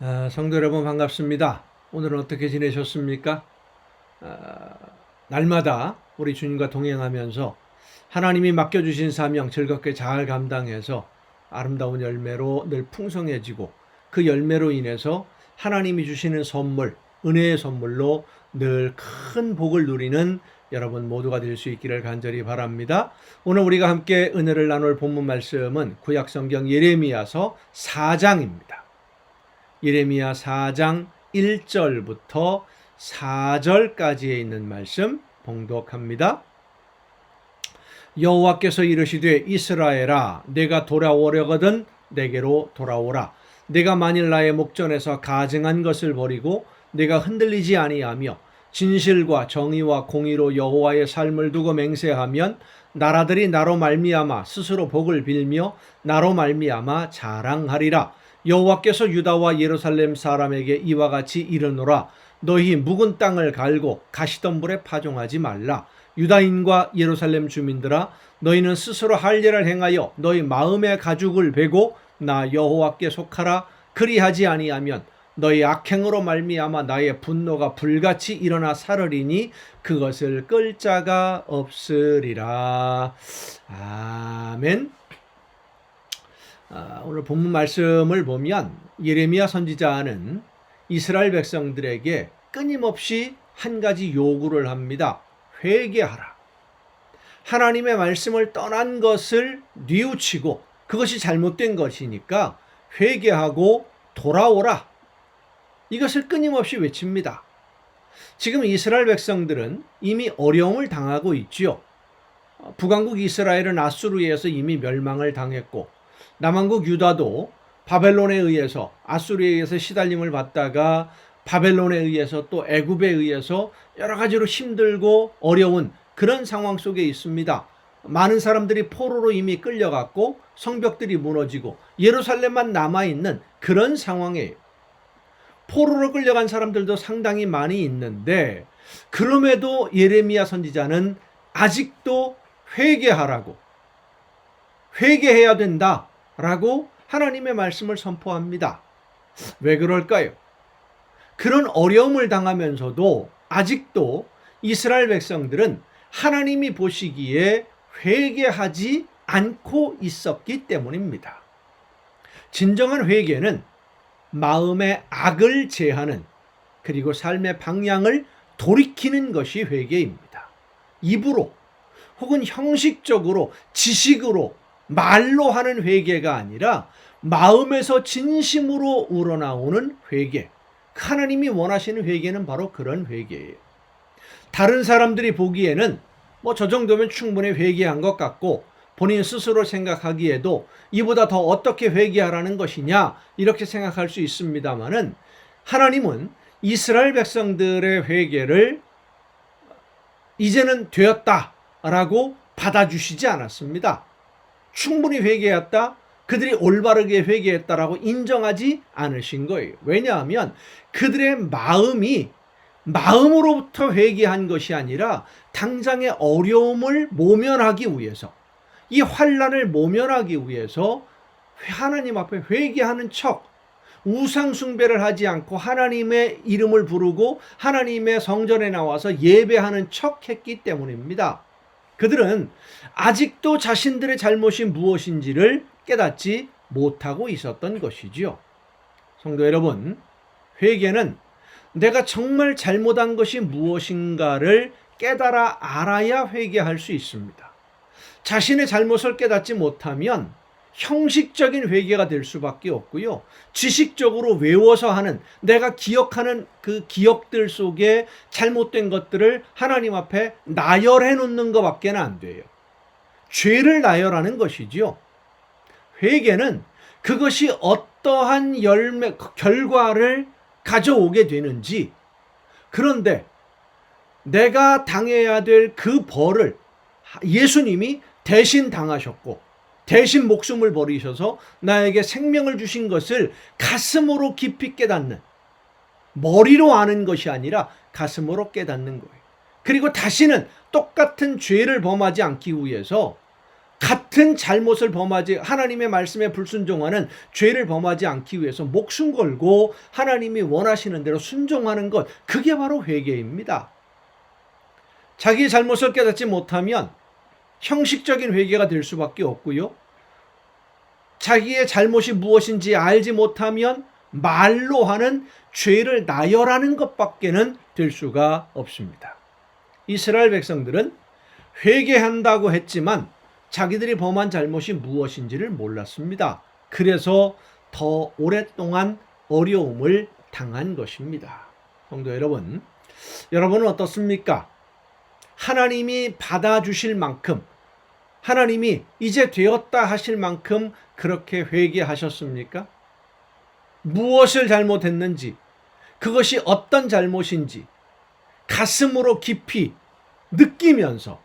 아, 성도 여러분 반갑습니다. 오늘은 어떻게 지내셨습니까? 아, 날마다 우리 주님과 동행하면서 하나님이 맡겨주신 사명 즐겁게 잘 감당해서 아름다운 열매로 늘 풍성해지고 그 열매로 인해서 하나님이 주시는 선물, 은혜의 선물로 늘 큰 복을 누리는 여러분 모두가 될 수 있기를 간절히 바랍니다. 오늘 우리가 함께 은혜를 나눌 본문 말씀은 구약 성경 예레미야서 4장입니다. 예레미야 4장 1절부터 4절까지에 있는 말씀 봉독합니다. 여호와께서 이르시되 이스라엘아 내가 돌아오려거든 내게로 돌아오라 내가 만일 나의 목전에서 가증한 것을 버리고 내가 흔들리지 아니하며 진실과 정의와 공의로 여호와의 삶을 두고 맹세하면 나라들이 나로 말미암아 스스로 복을 빌며 나로 말미암아 자랑하리라 여호와께서 유다와 예루살렘 사람에게 이와 같이 이르노라. 너희 묵은 땅을 갈고 가시덤불에 파종하지 말라. 유다인과 예루살렘 주민들아 너희는 스스로 할 일을 행하여 너희 마음의 가죽을 베고 나 여호와께 속하라. 그리하지 아니하면 너희 악행으로 말미암아 나의 분노가 불같이 일어나 사르리니 그것을 끌 자가 없으리라. 아멘. 아, 오늘 본문 말씀을 보면 예레미야 선지자는 이스라엘 백성들에게 끊임없이 한 가지 요구를 합니다. 회개하라. 하나님의 말씀을 떠난 것을 뉘우치고 그것이 잘못된 것이니까 회개하고 돌아오라. 이것을 끊임없이 외칩니다. 지금 이스라엘 백성들은 이미 어려움을 당하고 있지요. 북왕국 이스라엘은 아수르에 의해서 이미 멸망을 당했고 남왕국 유다도 바벨론에 의해서 아수르에 의해서 시달림을 받다가 바벨론에 의해서 또 애굽에 의해서 여러 가지로 힘들고 어려운 그런 상황 속에 있습니다. 많은 사람들이 포로로 이미 끌려갔고 성벽들이 무너지고 예루살렘만 남아 있는 그런 상황이에요. 포로로 끌려간 사람들도 상당히 많이 있는데 그럼에도 예레미야 선지자는 아직도 회개하라고 회개해야 된다 라고 하나님의 말씀을 선포합니다. 왜 그럴까요? 그런 어려움을 당하면서도 아직도 이스라엘 백성들은 하나님이 보시기에 회개하지 않고 있었기 때문입니다. 진정한 회개는 마음의 악을 제하는 그리고 삶의 방향을 돌이키는 것이 회개입니다. 입으로 혹은 형식적으로 지식으로 말로 하는 회개가 아니라 마음에서 진심으로 우러나오는 회개. 하나님이 원하시는 회개는 바로 그런 회개예요. 다른 사람들이 보기에는 뭐 저 정도면 충분히 회개한 것 같고 본인 스스로 생각하기에도 이보다 더 어떻게 회개하라는 것이냐 이렇게 생각할 수 있습니다만은 하나님은 이스라엘 백성들의 회개를 이제는 되었다라고 받아주시지 않았습니다. 충분히 회개했다. 그들이 올바르게 회개했다라고 인정하지 않으신 거예요. 왜냐하면 그들의 마음이 마음으로부터 회개한 것이 아니라 당장의 어려움을 모면하기 위해서 이 환란을 모면하기 위해서 하나님 앞에 회개하는 척 우상 숭배를 하지 않고 하나님의 이름을 부르고 하나님의 성전에 나와서 예배하는 척 했기 때문입니다. 그들은 아직도 자신들의 잘못이 무엇인지를 깨닫지 못하고 있었던 것이지요. 성도 여러분, 회개는 내가 정말 잘못한 것이 무엇인가를 깨달아 알아야 회개할 수 있습니다. 자신의 잘못을 깨닫지 못하면 형식적인 회개가 될 수밖에 없고요. 지식적으로 외워서 하는 내가 기억하는 그 기억들 속에 잘못된 것들을 하나님 앞에 나열해 놓는 것밖에 안 돼요. 죄를 나열하는 것이지요. 회개는 그것이 어떠한 열매 결과를 가져오게 되는지 그런데 내가 당해야 될 그 벌을 예수님이 대신 당하셨고 대신 목숨을 버리셔서 나에게 생명을 주신 것을 가슴으로 깊이 깨닫는 머리로 아는 것이 아니라 가슴으로 깨닫는 거예요. 그리고 다시는 똑같은 죄를 범하지 않기 위해서 같은 잘못을 범하지 하나님의 말씀에 불순종하는 죄를 범하지 않기 위해서 목숨 걸고 하나님이 원하시는 대로 순종하는 것 그게 바로 회개입니다. 자기의 잘못을 깨닫지 못하면 형식적인 회개가 될 수밖에 없고요. 자기의 잘못이 무엇인지 알지 못하면 말로 하는 죄를 나열하는 것밖에는 될 수가 없습니다. 이스라엘 백성들은 회개한다고 했지만 자기들이 범한 잘못이 무엇인지를 몰랐습니다. 그래서 더 오랫동안 어려움을 당한 것입니다. 성도 여러분, 여러분은 어떻습니까? 하나님이 받아주실 만큼, 하나님이 이제 되었다 하실 만큼 그렇게 회개하셨습니까? 무엇을 잘못했는지, 그것이 어떤 잘못인지 가슴으로 깊이 느끼면서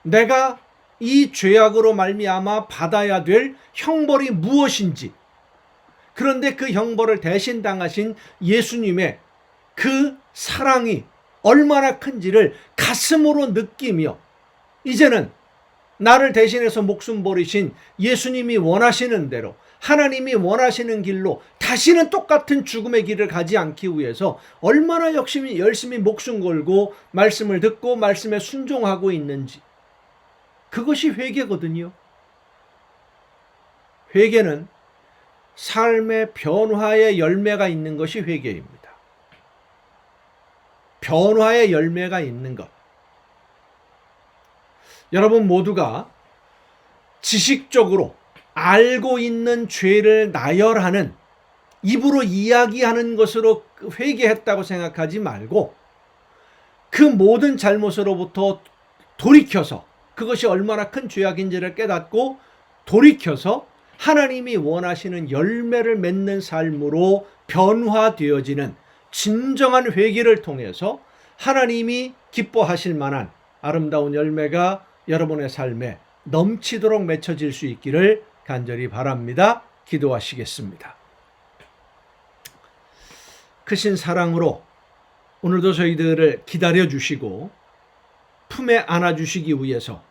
내가 이 죄악으로 말미암아 받아야 될 형벌이 무엇인지 그런데 그 형벌을 대신 당하신 예수님의 그 사랑이 얼마나 큰지를 가슴으로 느끼며 이제는 나를 대신해서 목숨 버리신 예수님이 원하시는 대로 하나님이 원하시는 길로 다시는 똑같은 죽음의 길을 가지 않기 위해서 얼마나 열심히, 열심히 목숨 걸고 말씀을 듣고 말씀에 순종하고 있는지 그것이 회개거든요. 회개는 삶의 변화의 열매가 있는 것이 회개입니다. 변화의 열매가 있는 것. 여러분 모두가 지식적으로 알고 있는 죄를 나열하는 입으로 이야기하는 것으로 회개했다고 생각하지 말고 그 모든 잘못으로부터 돌이켜서 그것이 얼마나 큰 죄악인지를 깨닫고 돌이켜서 하나님이 원하시는 열매를 맺는 삶으로 변화되어지는 진정한 회개를 통해서 하나님이 기뻐하실 만한 아름다운 열매가 여러분의 삶에 넘치도록 맺혀질 수 있기를 간절히 바랍니다. 기도하시겠습니다. 크신 사랑으로 오늘도 저희들을 기다려 주시고 품에 안아 주시기 위해서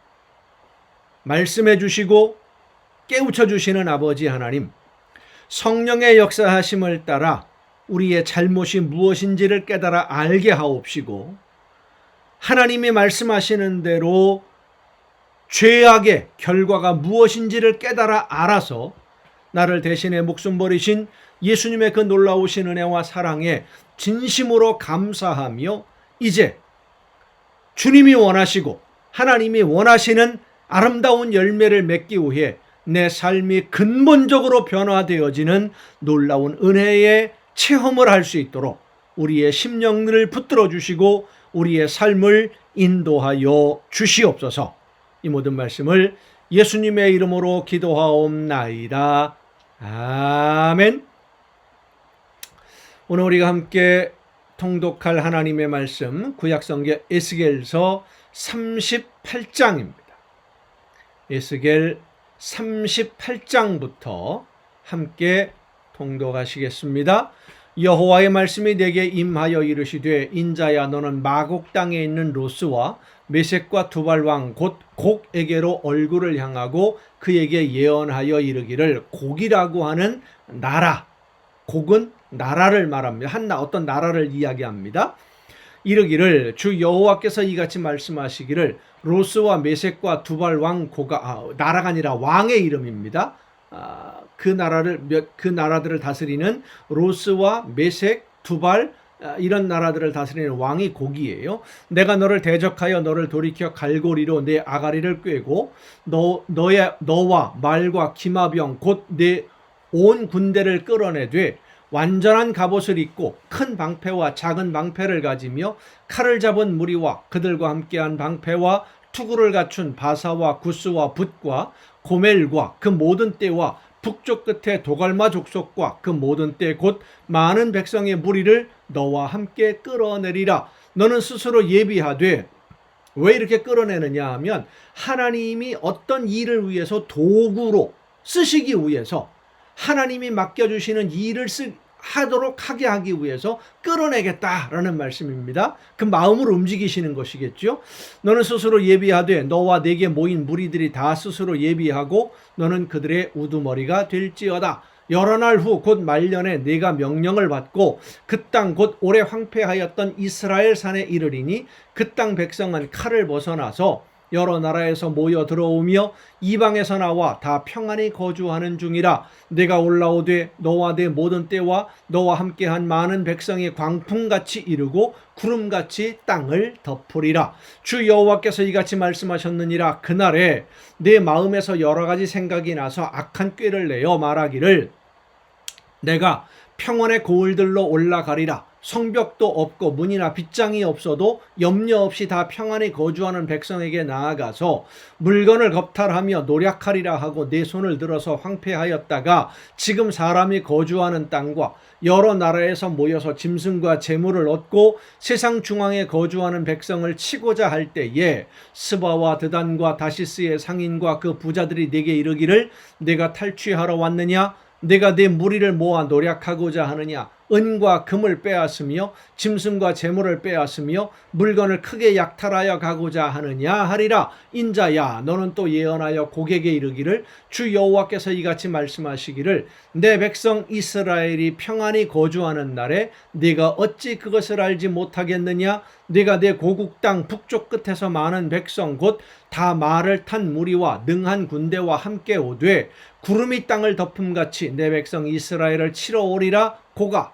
말씀해 주시고 깨우쳐 주시는 아버지 하나님 성령의 역사하심을 따라 우리의 잘못이 무엇인지를 깨달아 알게 하옵시고 하나님이 말씀하시는 대로 죄악의 결과가 무엇인지를 깨달아 알아서 나를 대신해 목숨 버리신 예수님의 그 놀라우신 은혜와 사랑에 진심으로 감사하며 이제 주님이 원하시고 하나님이 원하시는 아름다운 열매를 맺기 위해 내 삶이 근본적으로 변화되어지는 놀라운 은혜의 체험을 할 수 있도록 우리의 심령을 붙들어 주시고 우리의 삶을 인도하여 주시옵소서. 이 모든 말씀을 예수님의 이름으로 기도하옵나이다. 아멘. 오늘 우리가 함께 통독할 하나님의 말씀 구약성경 에스겔서 38장입니다. 에스겔 38장부터 함께 통독하시겠습니다. 여호와의 말씀이 내게 임하여 이르시되 인자야 너는 마곡 땅에 있는 로스와 메색과 두발 왕곧 곡에게로 얼굴을 향하고 그에게 예언하여 이르기를 곡이라고 하는 나라 곡은 나라를 말합니다. 한 어떤 나라를 이야기합니다. 이르기를 주 여호와께서 이같이 말씀하시기를 로스와 메색과 두발 왕 고가 아, 나라가 아니라 왕의 이름입니다. 아, 그 나라를 몇 그 나라들을 다스리는 로스와 메색, 두발 아, 이런 나라들을 다스리는 왕이 고기예요. 내가 너를 대적하여 너를 돌이켜 갈고리로 내 아가리를 꿰고 너 너의 너와 말과 기마병 곧 내 온 군대를 끌어내되 완전한 갑옷을 입고 큰 방패와 작은 방패를 가지며 칼을 잡은 무리와 그들과 함께한 방패와 투구를 갖춘 바사와 구스와 붓과 고멜과 그 모든 때와 북쪽 끝에 도갈마 족속과 그 모든 때 곧 많은 백성의 무리를 너와 함께 끌어내리라. 너는 스스로 예비하되 왜 이렇게 끌어내느냐 하면 하나님이 어떤 일을 위해서 도구로 쓰시기 위해서 하나님이 맡겨주시는 일을 쓰, 하도록 하게 하기 위해서 끌어내겠다라는 말씀입니다. 그 마음을 움직이시는 것이겠죠. 너는 스스로 예비하되 너와 내게 모인 무리들이 다 스스로 예비하고 너는 그들의 우두머리가 될지어다. 여러 날 후 곧 말년에 네가 명령을 받고 그 땅 곧 오래 황폐하였던 이스라엘 산에 이르리니 그 땅 백성은 칼을 벗어나서 여러 나라에서 모여 들어오며 이방에서 나와 다 평안히 거주하는 중이라 내가 올라오되 너와 내 모든 때와 너와 함께한 많은 백성이 광풍같이 이르고 구름같이 땅을 덮으리라 주 여호와께서 이같이 말씀하셨느니라 그날에 내 마음에서 여러 가지 생각이 나서 악한 꾀를 내어 말하기를 내가 평원의 고을들로 올라가리라. 성벽도 없고 문이나 빗장이 없어도 염려 없이 다 평안히 거주하는 백성에게 나아가서 물건을 겁탈하며 노력하리라 하고 내 손을 들어서 황폐하였다가 지금 사람이 거주하는 땅과 여러 나라에서 모여서 짐승과 재물을 얻고 세상 중앙에 거주하는 백성을 치고자 할 때에 스바와 드단과 다시스의 상인과 그 부자들이 내게 이르기를 내가 탈취하러 왔느냐? 내가 내 무리를 모아 노력하고자 하느냐 은과 금을 빼앗으며 짐승과 재물을 빼앗으며 물건을 크게 약탈하여 가고자 하느냐 하리라. 인자야 너는 또 예언하여 고객에 이르기를 주 여호와께서 이같이 말씀하시기를 내 백성 이스라엘이 평안히 거주하는 날에 네가 어찌 그것을 알지 못하겠느냐? 네가 내 고국 땅 북쪽 끝에서 많은 백성 곧 다 말을 탄 무리와 능한 군대와 함께 오되 구름이 땅을 덮음같이 내 백성 이스라엘을 치러 오리라. 고가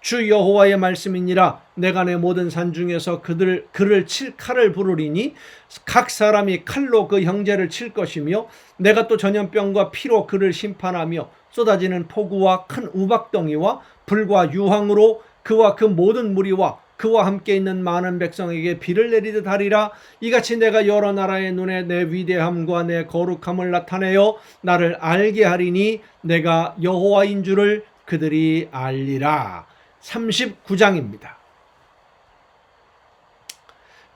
주 여호와의 말씀이니라. 내가 내 모든 산 중에서 그들 그를 칠 칼을 부르리니 각 사람이 칼로 그 형제를 칠 것이며 내가 또 전염병과 피로 그를 심판하며 쏟아지는 폭우와 큰 우박덩이와 불과 유황으로 그와 그 모든 무리와 그와 함께 있는 많은 백성에게 비를 내리듯 하리라. 이같이 내가 여러 나라의 눈에 내 위대함과 내 거룩함을 나타내어 나를 알게 하리니 내가 여호와인 줄을 그들이 알리라 39장입니다.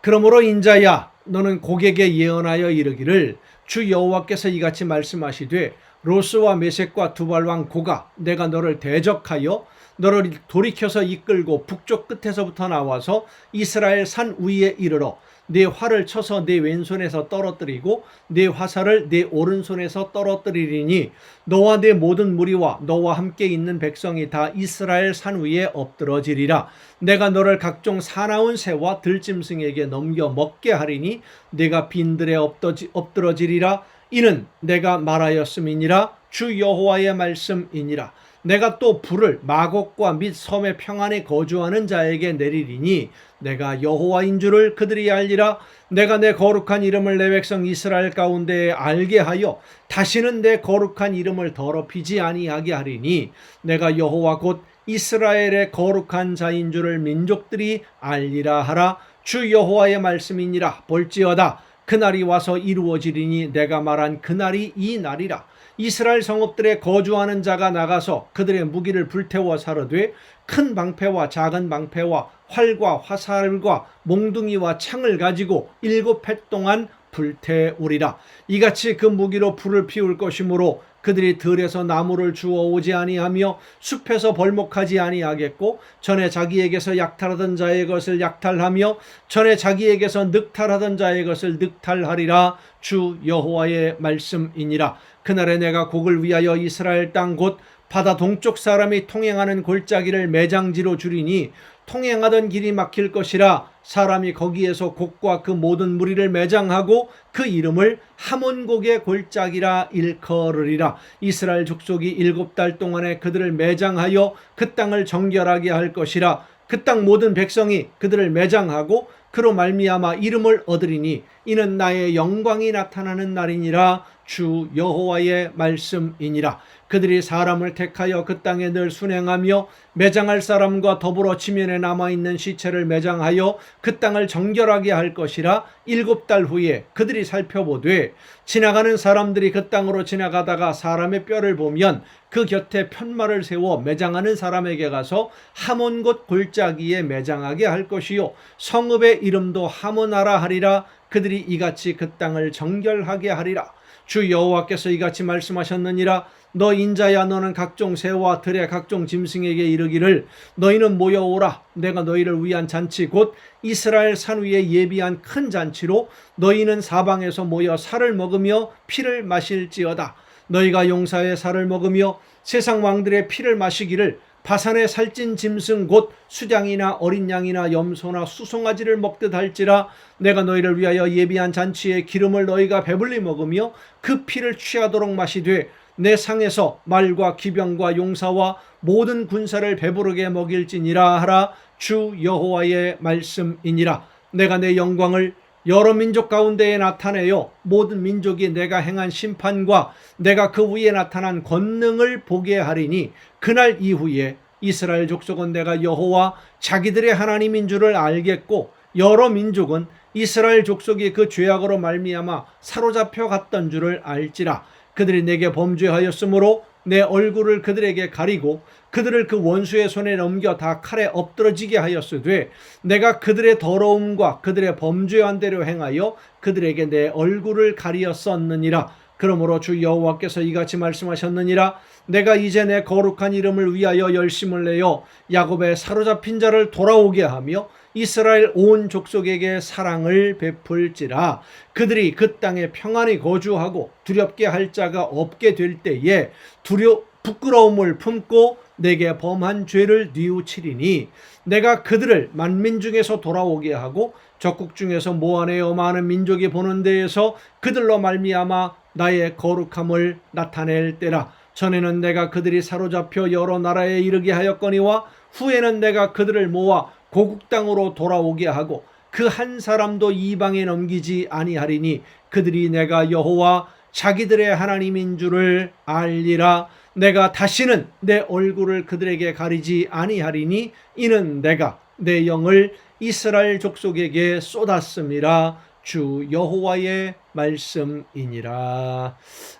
그러므로 인자야 너는 고객에 예언하여 이르기를 주 여호와께서 이같이 말씀하시되 로스와 메색과 두발 왕 고가 내가 너를 대적하여 너를 돌이켜서 이끌고 북쪽 끝에서부터 나와서 이스라엘 산 위에 이르러 내 활을 쳐서 내 왼손에서 떨어뜨리고 내 화살을 내 오른손에서 떨어뜨리리니 너와 내 모든 무리와 너와 함께 있는 백성이 다 이스라엘 산 위에 엎드러지리라. 내가 너를 각종 사나운 새와 들짐승에게 넘겨 먹게 하리니 내가 빈들에 엎드러지리라. 이는 내가 말하였음이니라. 주 여호와의 말씀이니라 내가 또 불을 마곡과 및 섬의 평안에 거주하는 자에게 내리리니 내가 여호와인 줄을 그들이 알리라. 내가 내 거룩한 이름을 내 백성 이스라엘 가운데 알게 하여 다시는 내 거룩한 이름을 더럽히지 아니하게 하리니 내가 여호와 곧 이스라엘의 거룩한 자인 줄을 민족들이 알리라 하라. 주 여호와의 말씀이니라. 볼지어다. 그날이 와서 이루어지리니 내가 말한 그날이 이 날이라 이스라엘 성읍들에 거주하는 자가 나가서 그들의 무기를 불태워 사르되 큰 방패와 작은 방패와 활과 화살과 몽둥이와 창을 가지고 일곱 해 동안 불태우리라. 이같이 그 무기로 불을 피울 것이므로 그들이 들에서 나무를 주워 오지 아니하며 숲에서 벌목하지 아니하겠고 전에 자기에게서 약탈하던 자의 것을 약탈하며 전에 자기에게서 늑탈하던 자의 것을 늑탈하리라. 주 여호와의 말씀이니라. 그날에 내가 곡을 위하여 이스라엘 땅곧 바다 동쪽 사람이 통행하는 골짜기를 매장지로 줄이니 통행하던 길이 막힐 것이라 사람이 거기에서 곡과 그 모든 무리를 매장하고 그 이름을 하몬곡의 골짜기라 일컬으리라. 이스라엘 족속이 일곱 달 동안에 그들을 매장하여 그 땅을 정결하게 할 것이라. 그 땅 모든 백성이 그들을 매장하고 그로 말미암아 이름을 얻으리니 이는 나의 영광이 나타나는 날이니라 주 여호와의 말씀이니라. 그들이 사람을 택하여 그 땅에 늘 순행하며 매장할 사람과 더불어 지면에 남아 있는 시체를 매장하여 그 땅을 정결하게 할 것이라 일곱 달 후에 그들이 살펴보되 지나가는 사람들이 그 땅으로 지나가다가 사람의 뼈를 보면 그 곁에 편말을 세워 매장하는 사람에게 가서 하몬 곳 골짜기에 매장하게 할 것이요. 성읍의 이름도 하모나라 하리라. 그들이 이같이 그 땅을 정결하게 하리라 주 여호와께서 이같이 말씀하셨느니라. 너 인자야 너는 각종 새와 들의 각종 짐승에게 이르기를 너희는 모여오라. 내가 너희를 위한 잔치 곧 이스라엘 산 위에 예비한 큰 잔치로 너희는 사방에서 모여 살을 먹으며 피를 마실지어다. 너희가 용사의 살을 먹으며 세상 왕들의 피를 마시기를 바산의 살찐 짐승 곧 수장이나 어린 양이나 염소나 수송아지를 먹듯 할지라 내가 너희를 위하여 예비한 잔치의 기름을 너희가 배불리 먹으며 그 피를 취하도록 마시되 내 상에서 말과 기병과 용사와 모든 군사를 배부르게 먹일지니라 하라. 주 여호와의 말씀이니라. 내가 내 영광을 여러 민족 가운데에 나타내요 모든 민족이 내가 행한 심판과 내가 그 위에 나타난 권능을 보게 하리니 그날 이후에 이스라엘 족속은 내가 여호와 자기들의 하나님인 줄을 알겠고 여러 민족은 이스라엘 족속이 그 죄악으로 말미암아 사로잡혀 갔던 줄을 알지라. 그들이 내게 범죄하였으므로 내 얼굴을 그들에게 가리고 그들을 그 원수의 손에 넘겨 다 칼에 엎드러지게 하였으되 내가 그들의 더러움과 그들의 범죄한 대로 행하여 그들에게 내 얼굴을 가리었었느니라. 그러므로 주 여호와께서 이같이 말씀하셨느니라 내가 이제 내 거룩한 이름을 위하여 열심을 내어 야곱의 사로잡힌 자를 돌아오게 하며 이스라엘 온 족속에게 사랑을 베풀지라. 그들이 그 땅에 평안히 거주하고 두렵게 할 자가 없게 될 때에 두려 부끄러움을 품고 내게 범한 죄를 뉘우치리니 내가 그들을 만민 중에서 돌아오게 하고 적국 중에서 모아내어 많은 민족이 보는 데에서 그들로 말미암아 나의 거룩함을 나타낼 때라 전에는 내가 그들이 사로잡혀 여러 나라에 이르게 하였거니와 후에는 내가 그들을 모아 고국 땅으로 돌아오게 하고 그 한 사람도 이방에 넘기지 아니하리니 그들이 내가 여호와 자기들의 하나님인 줄을 알리라. 내가 다시는 내 얼굴을 그들에게 가리지 아니하리니 이는 내가 내 영을 이스라엘 족속에게 쏟았음이라. 주 여호와의 말씀이니라.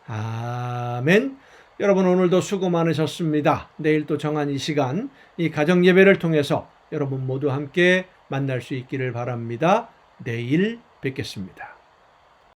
아멘 여러분 오늘도 수고 많으셨습니다. 내일 또 정한 이 시간 이 가정 예배를 통해서 여러분 모두 함께 만날 수 있기를 바랍니다. 내일 뵙겠습니다